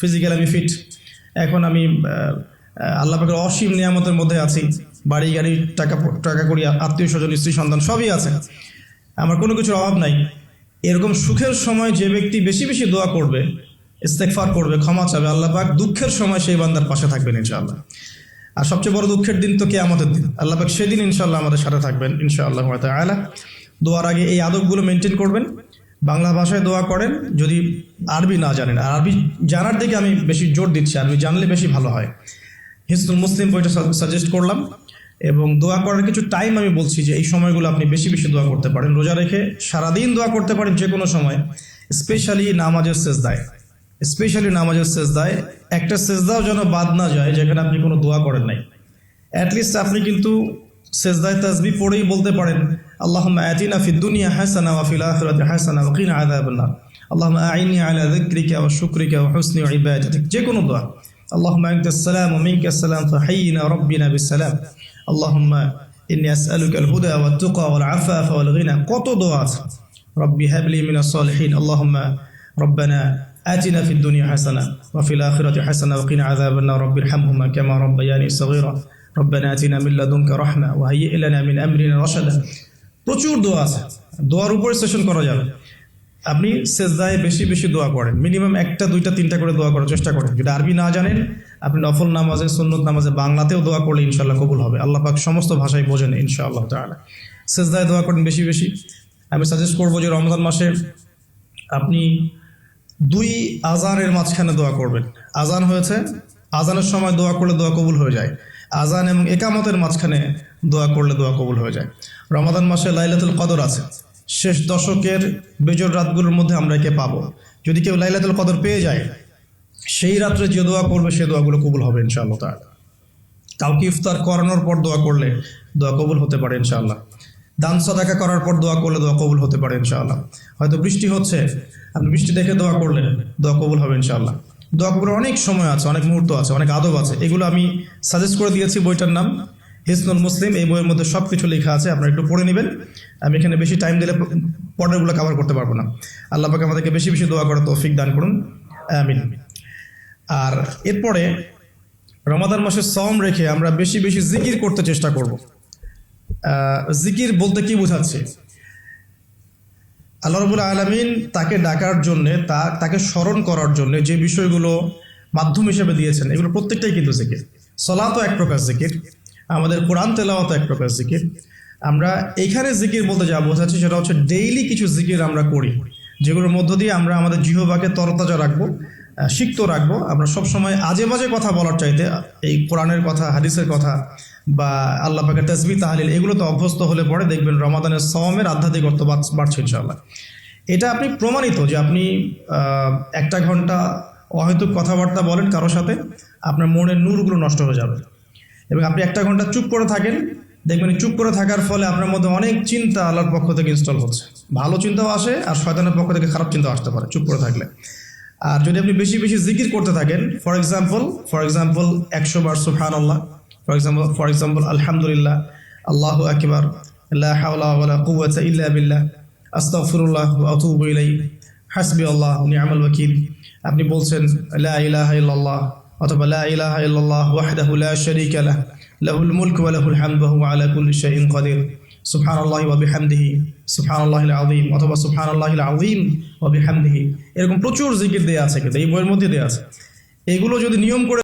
Physical আমি fit এখন আমি আল্লাহ পাকের অসীম নিয়ামতের মধ্যে আছি। বাড়ি, গাড়ি, টাকা টাকা করি আত্মীয় স্বজন, স্ত্রী সন্তান সবই আছে। আমার কোনো কিছুর অভাব নাই। এরকম সুখের সময় যে ব্যক্তি বেশি বেশি দোয়া করবে ইস্তেকফার করবে, ক্ষমা চাবে, আল্লাহ পাক দুঃখের সময় সেই বান্দার পাশে থাকবেন ইনশাআল্লাহ। আর সবচেয়ে বড় দুঃখের দিন তো কে আমাদের দিন। আল্লাহ পাক সেদিন ইনশাআল্লাহ আমাদের সাথে থাকবেন ইনশাআল্লাহ দোয়ার আগে এই আদবগুলো মেনটেন করবেন। বাংলা ভাষায় দোয়া করেন যদি আরবি না জানেন। আর আরবি জানার দিকে আমি বেশি জোর দিচ্ছি, আরবি জানলে বেশি ভালো হয়। হিসনুল মুসলিম বইটা সাজেস্ট করলাম। এবং দোয়া করার কিছু টাইম আমি বলছি যে, এই সময়গুলো আপনি বেশি বেশি দোয়া করতে পারেন। রোজা রেখে সারাদিন দোয়া করতে পারেন যে কোনো সময় স্পেশালি নামাজের শেষ দায় স্পেশালি নামাজের শেষ দায় একটা সেজদাও যেন বাদ না যায়, যেখানে আপনি কোনো দোয়া করেন নাই। অ্যাটলিস্ট আপনি কিন্তু সেজদায় তাসবি পড়েই বলতে পারেন আল্লাহুম্মা আতিনা ফিদ দুনিয়া হাসানা ওয়া ফিল আখিরাতি হাসানা ওয়া কিনা আযাবান নার আল্লাহুম্মা আইনি আলা যিকরিকা ওয়া শুকরিকা ওয়া হুসনি ইবাদাতিক যে কোনো দোয়া আল্লাহুম্মা আনতাস সালাম ওয়া মিনকাস সালাম ফাহাইয়িনা রাব্বিনা বিস সালাম আল্লাহুম্মা ইন্নী আসআলুকা আল হুদা ওয়াত তুকা ওয়াল আফাফা ওয়াল গিনা কত দোয়া আছে রব্বি হাবলি মিনাস সালিহিন আল্লাহুম্মা ربنا آتنا في الدنيا حسنة وفي الآخرة حسنة وقنا عذاب النار رب ارحمهما كما ربياني صغيرا রব্বানা আতিনা মিন লাদুনকা রাহমা ওয়া হাইয়্যি ইলানা মিন আমরিনা রাশাদা প্রচুর দোয়া আছে। দোয়ার উপরে সেশন করা যাবে। আপনি সেজদায় বেশি বেশি দোয়া করেন। মিনিমাম একটা, দুইটা, তিনটা করে দোয়া করার চেষ্টা করেন। যদি আরবি না জানেন, আপনি নফল নামাজে, সুন্নত নামাজে বাংলাতেও দোয়া করলে ইনশাল্লাহ কবুল হবে। আল্লাহ পাক সমস্ত ভাষায় বোঝেন ইনশাআল্লাহ তাআলা। সেজদায় দোয়া করেন বেশি বেশি। আমি সাজেস্ট করব যে রমজান মাসে আপনি দুই আজানের মাঝখানে দোয়া করবেন। আজান হয়েছে, আজানের সময় দোয়া করলে দোয়া কবুল হয়ে যায়। আজান এবং একামতের মাঝখানে দোয়া করলে দোয়া কবুল হয়ে যায়। রমাদান মাসে লাইলাতুল কদর আছে। শেষ দশকের বেজর রাতগুলোর মধ্যে আমরা একে পাবো। যদি কেউ লাইলাতুল কদর পেয়ে যায়, সেই রাত্রে যে দোয়া করবে, সে দোয়াগুলো কবুল হবে ইনশাআল্লাহ তার কাউকে ইফতার করানোর পর দোয়া করলে দোয়া কবুল হতে পারে ইনশাআল্লাহ। দান সদাকা করার পর দোয়া করলে দোয়া কবুল হতে পারে ইনশাআল্লাহ। হয়তো বৃষ্টি হচ্ছে, আপনি বৃষ্টি দেখে দোয়া করলে দোয়া কবুল হবে ইনশাআল্লাহ। দোয়া অনেক সময় আছে, অনেক মুহূর্ত আছে, অনেক আদব আছে। এগুলো আমি সাজেস্ট করে দিয়েছি বইটার নাম। হিসনুল মুসলিম, এই বইয়ের মধ্যে সব কিছু লেখা আছে, আপনারা একটু পড়ে নেবেন। আমি এখানে বেশি টাইম দিলে পরেরগুলো কভার করতে পারব না। আল্লাহ পাকে আমাদেরকে বেশি বেশি দোয়া করার তৌফিক দান করুন। আমিন। আর এরপরে রমাদান মাসে সম রেখে আমরা বেশি বেশি জিকির করতে চেষ্টা করব। জিকির বলতে কি বোঝাচ্ছে? আল্লাহ রবুল আলমিন তাকে ডাকার জন্যে, তা, তাকে স্মরণ করার জন্য যে বিষয়গুলো মাধ্যম হিসেবে দিয়েছেন, এগুলো প্রত্যেকটাই কিন্তু জিকির। সলাতও এক প্রকার জিকির, আমাদের কোরআন তেলাওয়াতও এক প্রকার জিকির। আমরা এইখানে জিকির বলতে যা বোঝাচ্ছি সেটা হচ্ছে ডেইলি কিছু জিকির আমরা করি, যেগুলোর মধ্য দিয়ে আমরা আমাদের জিহবাকে তরতাজা রাখব সিক্ত রাখব। আমরা সবসময় আজে বাজে কথা বলার চাইতে এই কোরআনের কথা, হাদিসের কথা বা আল্লাহ পাকের তসবি, তাহালিল, এগুলো তো অভ্যস্ত হলে পরে দেখবেন রমাদানের সমের আধ্যাত্মিকত্ব বাড়- বাড়ছে ইনশাল্লাহ এটা আপনি প্রমাণিত যে আপনি একটা ঘণ্টা অহেতুক কথাবার্তা বলেন কারোর সাথে, আপনার মনের নূরগুলো নষ্ট হয়ে যাবে। এবং আপনি একটা ঘণ্টা চুপ করে থাকেন, দেখবেন চুপ করে থাকার ফলে আপনার মধ্যে অনেক চিন্তা আল্লাহর পক্ষ থেকে ইনস্টল হচ্ছে। ভালো চিন্তাও আসে আর শয়তানের পক্ষ থেকে খারাপ চিন্তাও আসতে পারে চুপ করে থাকলে। আর যদি আপনি বেশি বেশি জিকির করতে থাকেন ফর এক্সাম্পল ফর এক্সাম্পল একশো বার সুফহান আল্লাহ ফর এক্সাম্পল ফর এক্সাম্পল আলহামদুলিল্লাহ আল্লাহু আকবার হাসবি আল্লাহ আপনি বলছেন লা ইলাহা ইল্লাল্লাহ অথবা মুলকু ওয়া লাহুল হামদু, ওয়া হুয়া আলা কুল্লি শাইইন কাদির সুবহানাল্লাহি ওয়া বিহামদিহি আযীম, অথবা সুবহানাল্লাহিল আযীম ওয়া এরকম প্রচুর জিকির দেয়া আছে কিন্তু, এই বইয়ের মধ্যে দেয়া আছে। এগুলো যদি নিয়ম করে